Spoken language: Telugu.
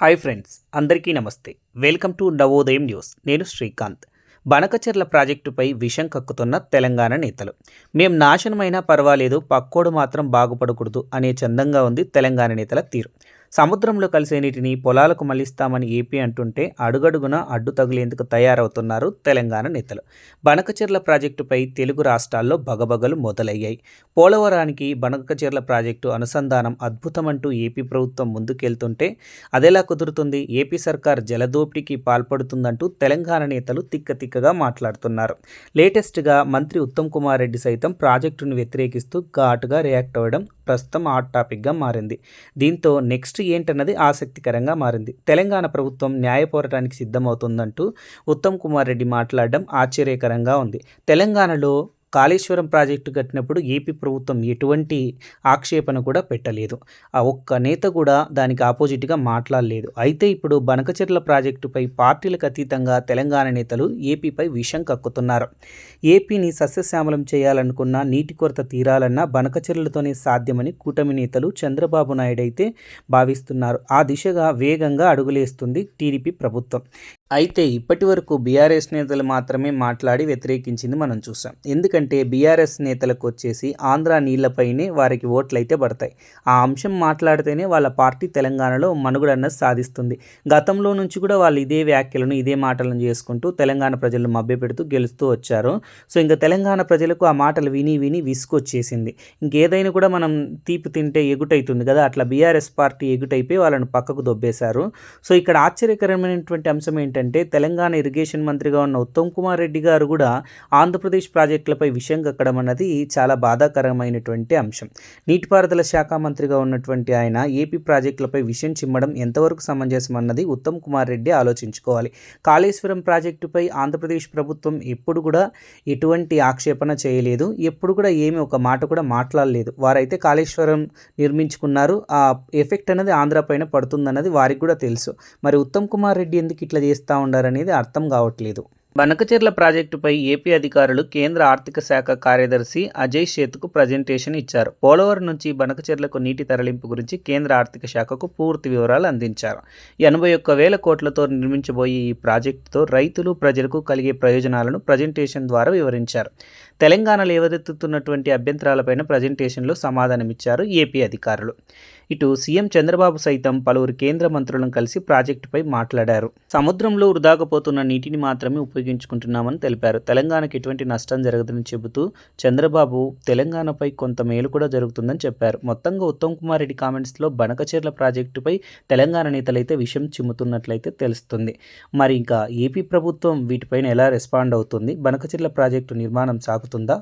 హాయ్ ఫ్రెండ్స్ అందరికీ నమస్తే. Welcome to Navodayam news. నేను శ్రీకాంత్. బనకచెర్ల ప్రాజెక్టుపై విషం కక్కుతున్న తెలంగాణ నేతలు. మేం నాశనమైనా పర్వాలేదు పక్కోడు మాత్రం బాగుపడకూడదు అనే చందంగా ఉంది తెలంగాణ నేతల తీరు. సముద్రంలో కలిసే నీటిని పొలాలకు మళ్ళిస్తామని ఏపీ అంటుంటే అడుగడుగున అడ్డు తగిలేందుకు తయారవుతున్నారు తెలంగాణ నేతలు. బనకచెర్ల ప్రాజెక్టుపై తెలుగు రాష్ట్రాల్లో బగబగలు మొదలయ్యాయి. పోలవరానికి బనకచెర్ల ప్రాజెక్టు అనుసంధానం అద్భుతమంటూ ఏపీ ప్రభుత్వం ముందుకెళ్తుంటే అదెలా కుదురుతుంది? ఏపీ సర్కార్ జలదోపిడీకి పాల్పడుతుందంటూ తెలంగాణ నేతలు తిక్క తిక్కగా మాట్లాడుతున్నారు. లేటెస్ట్గా మంత్రి ఉత్తమ్ కుమార్ రెడ్డి సైతం ప్రాజెక్టును వ్యతిరేకిస్తూ ఘాటుగా రియాక్ట్ అవ్వడం ప్రస్తుతం హాట్ టాపిక్గా మారింది. దీంతో నెక్స్ట్ ఏంటన్నది ఆసక్తికరంగా మారింది. తెలంగాణ ప్రభుత్వం న్యాయ పోరాటానికి సిద్ధమవుతుందంటూ ఉత్తమ్ కుమార్ రెడ్డి మాట్లాడడం ఆశ్చర్యకరంగా ఉంది. తెలంగాణలో కాళేశ్వరం ప్రాజెక్టు కట్టినప్పుడు ఏపీ ప్రభుత్వం ఎటువంటి ఆక్షేపణ కూడా పెట్టలేదు. ఆ ఒక్క నేత కూడా దానికి ఆపోజిట్గా మాట్లాడలేదు. అయితే ఇప్పుడు బనకచెర్ల ప్రాజెక్టుపై పార్టీలకు అతీతంగా తెలంగాణ నేతలు ఏపీపై విషం కక్కుతున్నారు. ఏపీని సస్యశ్యామలం చేయాలనుకున్న నీటి కొరత తీరాలన్నా బనకచెర్లతోనే సాధ్యమని కూటమి నేతలు చంద్రబాబు నాయుడు అయితే భావిస్తున్నారు. ఆ దిశగా వేగంగా అడుగులేస్తుంది టీడీపీ ప్రభుత్వం. అయితే ఇప్పటి వరకు బీఆర్ఎస్ నేతలు మాత్రమే మాట్లాడి వ్యతిరేకించింది మనం చూసాం. ఎందుకంటే బీఆర్ఎస్ నేతలకు వచ్చేసి ఆంధ్ర నీళ్ళపైనే వారికి ఓట్లు అయితే పడతాయి. ఆ అంశం మాట్లాడితేనే వాళ్ళ పార్టీ తెలంగాణలో మనుగడన్న సాధిస్తుంది. గతంలో నుంచి కూడా వాళ్ళు ఇదే వ్యాఖ్యలను ఇదే మాటలను చేసుకుంటూ తెలంగాణ ప్రజలను మభ్యపెడుతూ గెలుస్తూ వచ్చారు. సో ఇంకా తెలంగాణ ప్రజలకు ఆ మాటలు విని విని విసుకొచ్చేసింది ఇంకేదైనా కూడా మనం తీపి తింటే ఎగుటైతుంది కదా అట్లా బీఆర్ఎస్ పార్టీ ఎగుటైపోయి వాళ్ళను పక్కకు దొబ్బేశారు. సో ఇక్కడ ఆశ్చర్యకరమైనటువంటి అంశం ఏంటంటే ఏంటంటే తెలంగాణ ఇరిగేషన్ మంత్రిగా ఉన్న ఉత్తమ్ కుమార్ రెడ్డి గారు కూడా ఆంధ్రప్రదేశ్ ప్రాజెక్టులపై విషయం కక్కడం అన్నది చాలా బాధాకరమైనటువంటి అంశం. నీటిపారుదల శాఖ మంత్రిగా ఉన్నటువంటి ఆయన ఏపీ ప్రాజెక్టులపై విషయం చిమ్మడం ఎంతవరకు సమంజసం అన్నది ఉత్తమ్ కుమార్ రెడ్డి ఆలోచించుకోవాలి. కాళేశ్వరం ప్రాజెక్టుపై ఆంధ్రప్రదేశ్ ప్రభుత్వం ఎప్పుడు కూడా ఎటువంటి ఆక్షేపణ చేయలేదు. ఎప్పుడు కూడా ఏమి ఒక మాట కూడా మాట్లాడలేదు. వారైతే కాళేశ్వరం నిర్మించుకున్నారు. ఆ ఎఫెక్ట్ అనేది ఆంధ్ర పైన పడుతుందన్నది వారికి కూడా తెలుసు. మరి ఉత్తమ్ కుమార్ రెడ్డి ఎందుకు ఇట్లా చేస్తే చేస్తూ ఉండారనేది అర్థం కావట్లేదు. బనకచెర్ల ప్రాజెక్టుపై ఏపీ అధికారులు కేంద్ర ఆర్థిక శాఖ కార్యదర్శి అజయ్ సేతుకు ప్రజెంటేషన్ ఇచ్చారు. పోలవరం నుంచి బనకచెర్లకు నీటి తరలింపు గురించి కేంద్ర ఆర్థిక శాఖకు పూర్తి వివరాలు అందించారు. ఎనభై ఒక్క వేల కోట్లతో నిర్మించబోయే ఈ ప్రాజెక్టుతో రైతులు ప్రజలకు కలిగే ప్రయోజనాలను ప్రజెంటేషన్ ద్వారా వివరించారు. తెలంగాణలో ఎవరెత్తుతున్నటువంటి అభ్యంతరాలపైన ప్రజెంటేషన్లో సమాధానమిచ్చారు ఏపీ అధికారులు. ఇటు సీఎం చంద్రబాబు సైతం పలువురు కేంద్ర మంత్రులను కలిసి ప్రాజెక్టుపై మాట్లాడారు. సముద్రంలో వృధాకపోతున్న నీటిని మాత్రమే వినియోగించుకుంటున్నామని తెలిపారు. తెలంగాణకు ఎటువంటి నష్టం జరగదని చెబుతూ చంద్రబాబు తెలంగాణపై కొంత మేలు కూడా జరుగుతుందని చెప్పారు. మొత్తంగా ఉత్తమ్ కుమార్ రెడ్డి కామెంట్స్లో బనకచెర్ల ప్రాజెక్టుపై తెలంగాణ నేతలైతే విషయం చిమ్ముతున్నట్లయితే తెలుస్తుంది. మరి ఇంకా ఏపీ ప్రభుత్వం వీటిపైన ఎలా రెస్పాండ్ అవుతుంది? బనకచెర్ల ప్రాజెక్టు నిర్మాణం సాగుతుందా?